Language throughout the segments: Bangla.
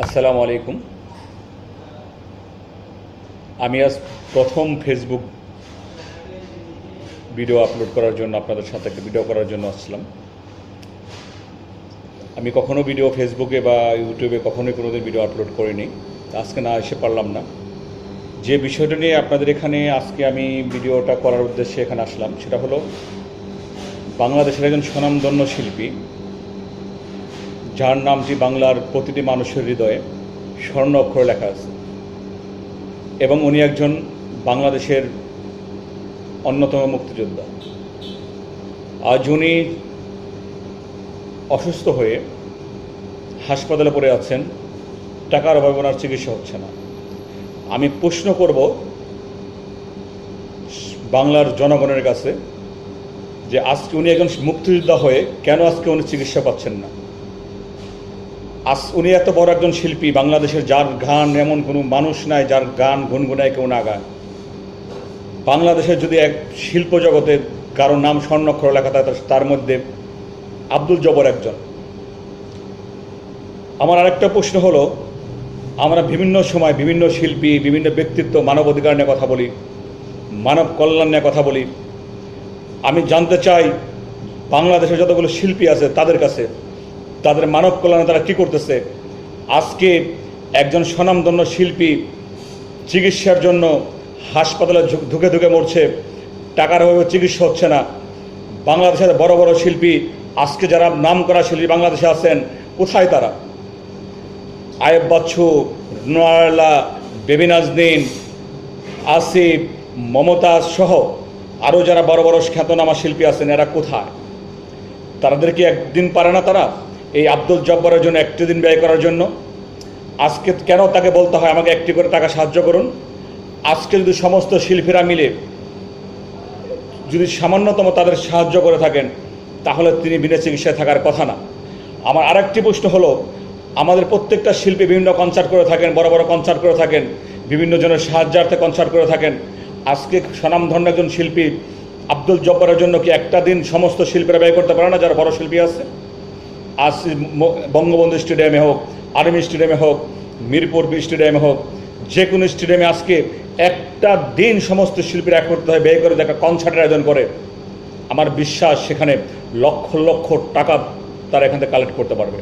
আসসালামু আলাইকুম। আমি আজ প্রথম ফেসবুক ভিডিও আপলোড করার জন্য আপনাদের সাথে একটা ভিডিও করার জন্য আসছিলাম। আমি কখনো ভিডিও ফেসবুকে বা ইউটিউবে কখনোই কোনোদিন ভিডিও আপলোড করিনি। আজকে না এসে পারলাম না। যে বিষয়টা নিয়ে আপনাদের এখানে আজকে আমি ভিডিওটা করার উদ্দেশ্যে এখানে আসলাম, সেটা হলো বাংলাদেশের একজন স্বনামধন্য শিল্পী যার নামটি বাংলার প্রতিটি মানুষের হৃদয়ে স্বর্ণ অক্ষরে লেখা আছে। এবং উনি একজন বাংলাদেশের অন্যতম মুক্তিযোদ্ধা। আজ উনি অসুস্থ হয়ে হাসপাতালে পড়ে আছেন, টাকার অভাবে ওনার চিকিৎসা হচ্ছে না। আমি প্রশ্ন করব বাংলার জনগণের কাছে যে আজকে উনি একজন মুক্তিযোদ্ধা হয়ে কেন আজকে উনি চিকিৎসা পাচ্ছেন না? আজ উনি এত বড় একজন শিল্পী, বাংলাদেশের যার গান এমন কোনো মানুষ নাই, যার গান গুনগুনায় কেউ না গায়। বাংলাদেশের যদি এক শিল্প জগতে কারও নাম স্বর্ণক্ষর লেখা থাকে, তার মধ্যে আব্দুল জবর একজন। আমার আরেকটা প্রশ্ন হলো, আমরা বিভিন্ন সময় বিভিন্ন শিল্পী, বিভিন্ন ব্যক্তিত্ব মানব অধিকার নিয়ে কথা বলি, মানব কল্যাণ নিয়ে কথা বলি। আমি জানতে চাই বাংলাদেশে যতগুলো শিল্পী আছে তাদের কাছে তাদের মানব কল্যাণে তারা কী করতেছে? আজকে একজন স্বনামধন্য শিল্পী চিকিৎসার জন্য হাসপাতালে ধুকে ধুকে মরছে। টাকার অভাবে চিকিৎসা হচ্ছে না। বাংলাদেশের বড় বড় শিল্পী, আজকে যারা নাম করা শিল্পী বাংলাদেশে আছেন, কোথায় তারা? আয়েব বাচ্চু, নোয়ারলা, বেবি নাজদিন আসিফ মমতাজ সহ আরও যারা বড় বড় খ্যাতনামা শিল্পী আছেন, এরা কোথায়? তাদের কি একদিন পারে না তারা? এই আব্দুল জব্বরের জন্য একটি দিন ব্যয় করার জন্য। আজকে কেন তাকে বলতে হয়? আমাকে একটি করে টাকা সাহায্য করুন। আজকে যদি সমস্ত শিল্পীরা মিলে যদি সামান্যতম তাদের সাহায্য করে থাকেন, তাহলে তিনি বিনা চিকিৎসায় থাকার কথা না। আমার আরেকটি প্রশ্ন হলো, আমাদের প্রত্যেকটা শিল্পী বিভিন্ন কনসার্ট করে থাকেন, বড় বড় কনসার্ট করে থাকেন, বিভিন্ন জনের সাহায্যার্থে কনসার্ট করে থাকেন। আজকে স্বনামধন্য একজন শিল্পী আব্দুল জব্বরের জন্য কি একটা দিন সমস্ত শিল্পীরা ব্যয় করতে পারে না, যারা বড় শিল্পী আছে? আজ বঙ্গবন্ধু স্টেডিয়ামে হোক, আর্মি স্টেডিয়ামে হোক, মিরপুর স্টেডিয়ামে হোক, যে কোনো স্টেডিয়ামে আজকে একটা দিন সমস্ত শিল্পীরা করতে হয়, ব্যয় করে একটা কনসার্টের আয়োজন করে। আমার বিশ্বাস সেখানে লক্ষ লক্ষ টাকা তারা এখান থেকে কালেক্ট করতে পারবে।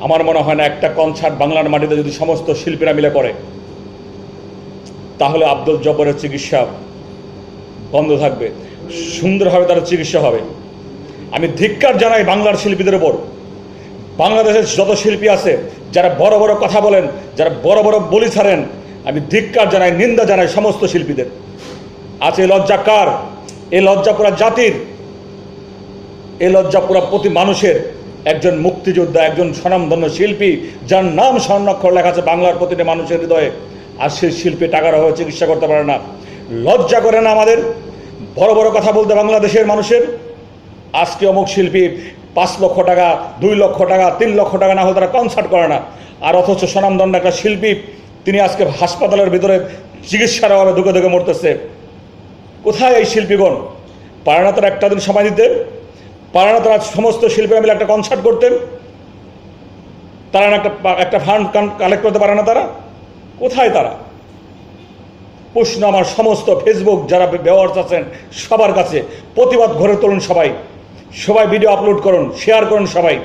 আমার মনে হয় না একটা কনসার্ট বাংলার মাটিতে যদি সমস্ত শিল্পীরা মিলে করে, তাহলে আব্দুল জব্বরের চিকিৎসা বন্ধ থাকবে। সুন্দরভাবে তার চিকিৎসা হবে। আমি ধিক্কার জানাই বাংলার শিল্পীদের ওপর বাংলাদেশের যত শিল্পী আছে, যারা বড় বড় কথা বলেন, যারা বড় বড় বলি ছাড়েন, আমি ধিক্কার জানাই, নিন্দা জানাই সমস্ত শিল্পীদের। আছে এই লজ্জা কার? এই লজ্জা পুরা জাতির। এই লজ্জা পুরা প্রতি মানুষের একজন মুক্তিযোদ্ধা, একজন স্বনামধন্য শিল্পী, যার নাম স্বর্ণাক্ষর লেখা আছে বাংলার প্রতিটি মানুষের হৃদয়ে। আর সেই শিল্পী টাকার অভাবে চিকিৎসা করতে পারে না। লজ্জা করে না আমাদের। বড় বড় কথা বলতে বাংলাদেশের মানুষের। আজকে অমুক শিল্পী পাঁচ লক্ষ টাকা, দুই লক্ষ টাকা, তিন লক্ষ টাকা না হলে তারা কনসার্ট করে না। আর অথচ স্বনামদণ্ড একটা শিল্পী, তিনি আজকে হাসপাতালের ভিতরে চিকিৎসার অভাবে ধুকে ধুকে মরতেছে। কোথায় এই শিল্পীগণ? পারে না তারা একটা দিন সময় দিতে পারে না তারা সমস্ত শিল্পীরা মিলে একটা কনসার্ট করতেন? তারা না একটা একটা ফান্ড কালেক্ট করতে পারে না তারা? কোথায় তারা? প্রশ্ন আমার সমস্ত ফেসবুক যারা ব্যবহার আছেন সবার কাছে। প্রতিবাদ ঘরে তুলুন সবাই। সবাই ভিডিও আপলোড করুন শেয়ার করুন সবাই।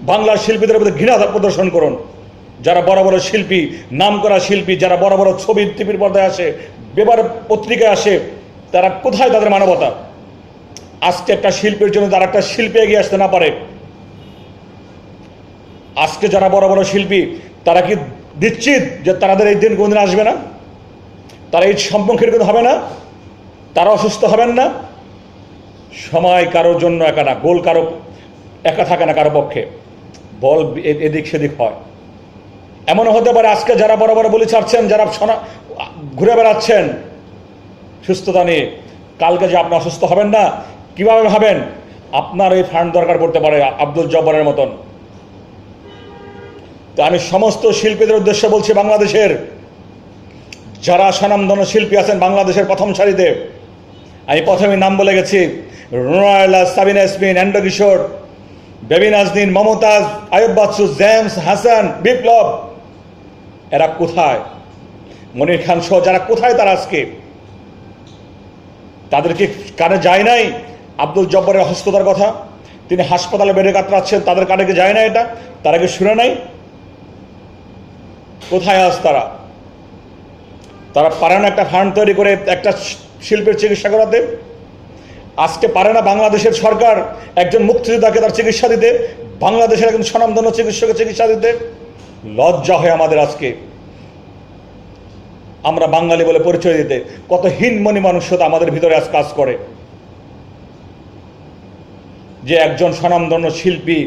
বাংলার শিল্পীদের মধ্যে ঘৃণা প্রদর্শন করুন। যারা বড় বড় শিল্পী নাম করা শিল্পী, যারা বড় বড় ছবি টিভির পর্দায় আসে, বেবার পত্রিকায় আসে, তারা কোথায় তাদের মানবতা? আজকে একটা শিল্পীর জন্য তারা একটা শিল্পী এগিয়ে আসতে না পারে। আজকে যারা বড় বড় শিল্পী, তারা কি নিশ্চিত যে তাদের এই দিন কোনদিন আসবে না? তারা এই সম্মুখীন কিন্তু হবে না? তারা অসুস্থ হবেন না? সময় কারোর জন্য একা না, গোল কারও, একা থাকে না কারও পক্ষে। বল এদিক সেদিক হয়। এমনও হতে পারে আজকে যারা বড় বড় বলি ছাড়ছেন, যারা ঘুরে বেড়াচ্ছেন, সুস্থতা নিয়ে। কালকে যে আপনি অসুস্থ হবেন না, কীভাবে ভাবেন? আপনার এই ফান্ড দরকার পড়তে পারে আব্দুল জব্বরের মতন। তো আমি সমস্ত শিল্পীদের উদ্দেশ্যে বলছি, বাংলাদেশের যারা স্বনামধন্য শিল্পী আছেন, বাংলাদেশের প্রথম সারিতে, আমি প্রথমে নাম বলে গেছি রোনায়লা, সাবিনা ইসমিন অ্যান্ড্র কিশোর বেবি নাজনীন মমতাজ, আয়ুব বাচ্চু, জেমস হাসান, বিপ্লব, এরা কোথায়? মনির খান সহ যারা কোথায় তারা আজকে? তাদেরকে কানে যায় নাই? আব্দুল জব্বরের হস্ততার কথা? তিনি হাসপাতালে বেডে কাতরাচ্ছেন, তাদের কানে কি যায় না এটা? তারা কি শুনে নাই? কোথায় আজ তারা? তারা পারে না একটা ফান্ড তৈরি করে একটা শিল্পের চিকিৎসা করাতে? আজকে পারে না বাংলাদেশের সরকার একজন মুক্তিযোদ্ধাকে তার চিকিৎসা দিতে, বাংলাদেশের একজন স্বনামধন্য চিকিৎসকের চিকিৎসা দিতে। লজ্জা হয় আমাদের আজকে। আমরা বাঙালি বলে পরিচয় দিতে। কত হীনমনি মানুষতা আমাদের ভিতরে আজ কাজ করে। যে একজন স্বনামধন্য শিল্পী